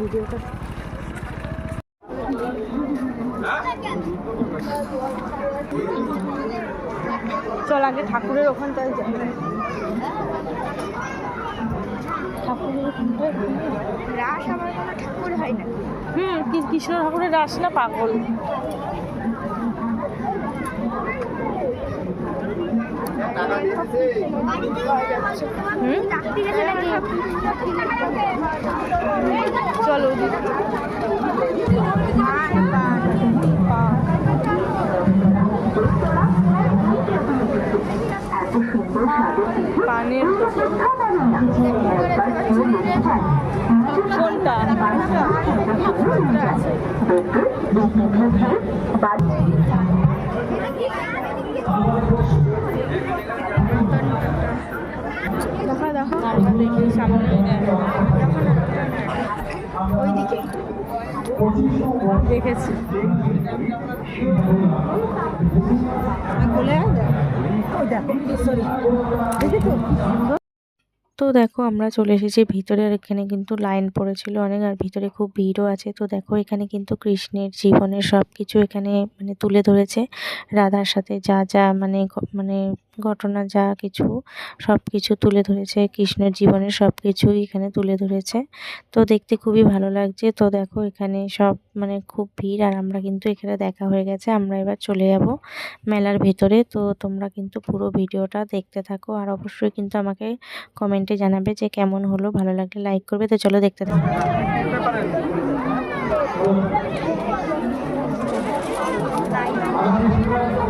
ভিডিওটা। চল আগে ঠাকুরের ওখানটায় যাই। ঠাকুরের ওখানটায় রাস আমার কোনো ঠাকুর হয় না। হুম কৃষ্ণ ঠাকুরের রাস না পাগল? হুম। চলো। পানের কোনটা দেখা দেখি সামনে তো দেখো, আমরা চলে এসেছি। ভিতরে আর এখানে কিন্তু লাইন পড়েছিল অনেক, আর ভিতরে খুব ভিড়ও আছে। তো দেখো, এখানে কিন্তু কৃষ্ণের জীবনের সব কিছু এখানে মানে তুলে ধরেছে। রাধার সাথে যা যা মানে মানে ঘটনা যা কিছু সব কিছু তুলে ধরেছে, কৃষ্ণের জীবনের সব কিছুই এখানে তুলে ধরেছে। তো দেখতে খুবই ভালো লাগছে। তো দেখো এখানে সব মানে খুব ভিড় আর আমরা কিন্তু এখানে দেখা হয়ে গেছে। আমরা এবার চলে যাব মেলার ভিতরে। তো তোমরা কিন্তু পুরো ভিডিওটা দেখতে থাকো আর অবশ্যই কিন্তু আমাকে কমেন্টে জানাবে যে কেমন হলো। ভালো লাগলে লাইক করবে। তো চলো দেখতে থাকো। নেবে মামা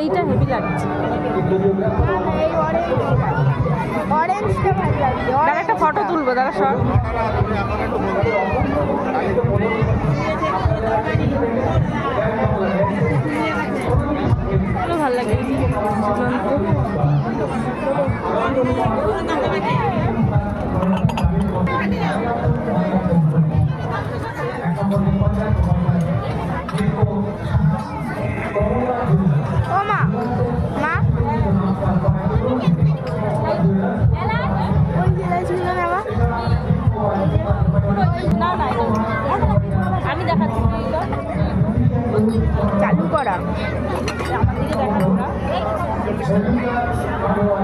এইটা হেভি লাগছে। দাদা একটা ফটো তুলবো দাদা ভালো ভালো লাগে। আমার দিকে দেখাবো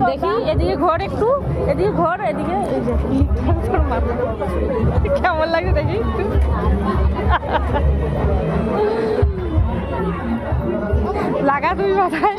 দেখি এদিকে ঘর একটু এদিকে ঘর এদিকে। কেমন লাগে দেখি একটু লাগা তুমি মাথায়?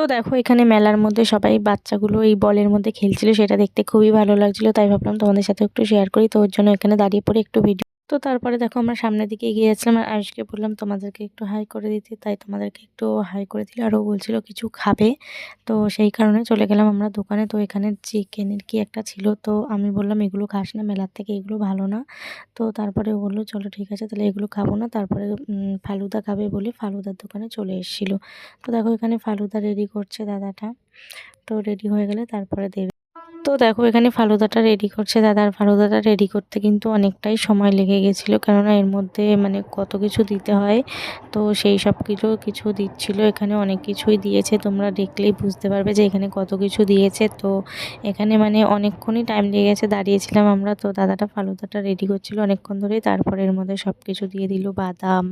তো দেখো, এখানে মেলার মধ্যে সবাই বাচ্চাগুলো এই বলের মধ্যে খেলছিল, সেটা দেখতে খুবই ভালো লাগছিল, তাই ভাবলাম তোমাদের সাথে একটু শেয়ার করি, তো ওর জন্য এখানে দাঁড়িয়ে পড়ে একটু ভিডিও তো তারপরে দেখো আমরা সামনের দিকে এগিয়ে আর আয়ুষকে বললাম, তোমাদেরকে একটু হাই করে দিতে। তাই তোমাদেরকে একটু হাই করে দিলে আরও বলছিল কিছু খাবে। তো সেই কারণে চলে গেলাম আমরা দোকানে। তো এখানে চিকেনের কি একটা ছিল, তো আমি বললাম, এগুলো খাস না, মেলার থেকে এগুলো ভালো না। তো তারপরে বলল, চলো ঠিক আছে, তাহলে এগুলো খাব না। তারপরে ফালুদা খাবে বলে ফালুদার দোকানে চলে এসেছিল। তো দেখো এখানে ফালুদা রেডি করছে দাদাটা। তো রেডি হয়ে গেলে তারপরে দেবে। তো দেখো, এখানে ফালুদাটা রেডি করছে। দাদার ফালুদাটা রেডি করতে কিন্তু অনেকটাই সময় লেগে গেছিল। কেননা এর মধ্যে মানে কত কিছু দিতে হয়। তো সেই সব কিছু কিছু দিচ্ছিল। এখানে অনেক কিছুই দিয়েছে। তোমরা দেখলেই বুঝতে পারবে যে এখানে কত কিছু দিয়েছে। তো এখানে মানে অনেকক্ষণই টাইম লেগে গেছে, দাঁড়িয়েছিলাম আমরা। তো দাদাটা ফালুদাটা রেডি করছিল অনেকক্ষণ ধরেই। তারপরে এর মধ্যে সব কিছু দিয়ে দিল, বাদাম,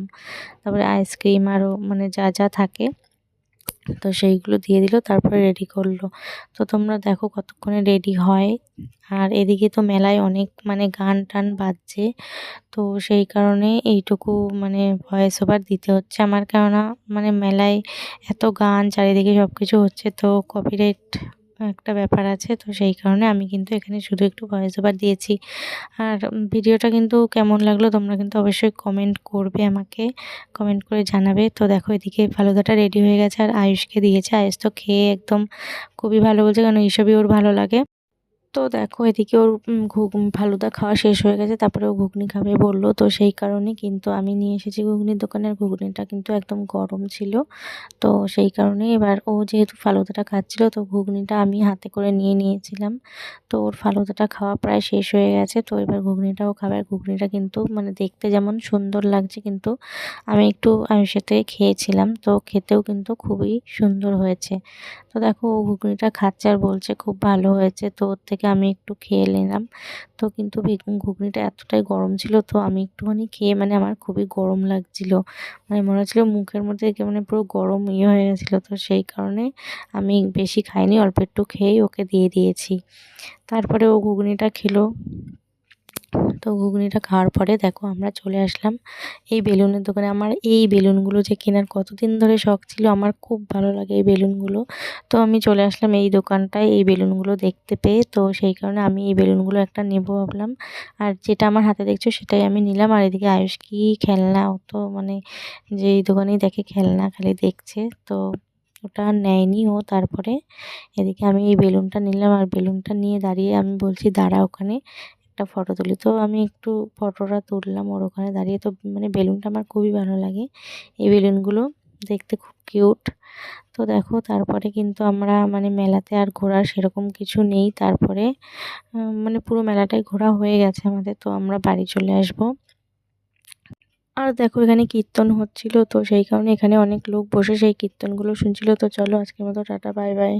তারপরে আইসক্রিম আরও মানে যা যা থাকে। তো সেইগুলো দিয়ে দিল, তারপরে রেডি করল। তো তোমরা দেখো কতক্ষণে রেডি হয়। আর এদিকে তো মেলায় অনেক মানে গান টান বাজছে। তো সেই কারণে এইটুকু মানে ভয়েস ওভার দিতে হচ্ছে আমার। কেননা মানে মেলায় এত গান, চারিদিকে সব কিছু হচ্ছে। তো কপিরাইট একটা ব্যাপার আছে, তো সেই কারণে আমি কিন্তু এখানে শুধু একটু ভয়েস ওভার দিয়েছি। আর ভিডিওটা কিন্তু কেমন লাগল তোমরা কিন্তু অবশ্যই কমেন্ট করবে আমাকে কমেন্ট করে জানাবে। তো দেখো এদিকে ফালুদাটা রেডি হয়ে গেছে আর আয়ুষকে দিয়েছে। আয়ুষ তো খেয়ে একদম খুবই ভালো বলছে কারণ এইসবই ওর ভালো লাগে। তো দেখো, এদিকে ওর ঘুগ ফালুদা খাওয়া শেষ হয়ে গেছে, তারপরে ও ঘুগনি খাবে বলল। তো সেই কারণে কিন্তু আমি নিয়ে এসেছি ঘুগনির দোকানের ঘুগনিটা কিন্তু একদম গরম ছিল। তো সেই কারণে এবার ও যেহেতু ফালুদাটা খাচ্ছিল, তো ঘুগনিটা আমি হাতে করে নিয়ে নিয়েছিলাম। তো ওর ফালুদাটা খাওয়া প্রায় শেষ হয়ে গেছে, তো এবার ঘুগনিটাও খাবে। আর ঘুগনিটা কিন্তু মানে দেখতে যেমন সুন্দর লাগছে, কিন্তু আমি একটু আয়ুষের থেকে খেয়েছিলাম, তো খেতেও কিন্তু খুবই সুন্দর হয়েছে। তো দেখো, ও ঘুগনিটা খাচ্ছে আর বলছে, খুব ভালো হয়েছে। তো ওর থেকে আমি একটু খেয়ে নিলাম। তো কিন্তু বেগুন ঘুগনিটা এতটাই গরম ছিল, তো আমি একটুখানি খেয়ে মানে আমার খুবই গরম লাগছিল। মানে মনে হচ্ছিল মুখের মধ্যে মানে পুরো গরম ইয়ে হয়ে গেছিল, তো সেই কারণে আমি বেশি খাইনি, অল্প একটু খেয়েই ওকে দিয়ে দিয়েছি। তারপরে ও ঘুগনিটা খেলো। তো ঘুগনিটা খাওয়ার পরে দেখো আমরা চলে আসলাম এই বেলুনের দোকানে। আমার এই বেলুনগুলো যে কেনার কতদিন ধরে শখ ছিল, আমার খুব ভালো লাগে এই বেলুনগুলো। তো আমি চলে আসলাম এই দোকানটায়, এই বেলুনগুলো দেখতে পেয়ে। তো সেই কারণে আমি এই বেলুনগুলো একটা নেব ভাবলাম। আর যেটা আমার হাতে দেখছ সেটাই আমি নিলাম। আর এদিকে আয়ুষ কি খেলনা, ও তো মানে যে এই দোকানেই দেখে খেলনা খালি দেখছে। তো ওটা নেয়নি ও তারপরে। এদিকে আমি এই বেলুনটা নিলাম। আর বেলুনটা নিয়ে দাঁড়িয়ে আমি বলছি, দাঁড়া ওখানে। একটা ফটো তুলি। তো আমি একটু ফটোটা তুললাম ওর ওখানে দাঁড়িয়ে। তো মানে বেলুনটা আমার খুবই ভালো লাগে। এই বেলুনগুলো দেখতে খুব কিউট তো দেখো তারপরে কিন্তু আমরা মানে মেলাতে আর ঘোরার সেরকম কিছু নেই। তারপরে মানে পুরো মেলাটাই ঘোরা হয়ে গেছে আমাদের। তো আমরা বাড়ি চলে আসব। আর দেখো এখানে কীর্তন হচ্ছিল। তো সেই কারণে এখানে অনেক লোক বসে সেই কীর্তনগুলো শুনছিল। তো চলো আজকের মতো টাটা বাই বাই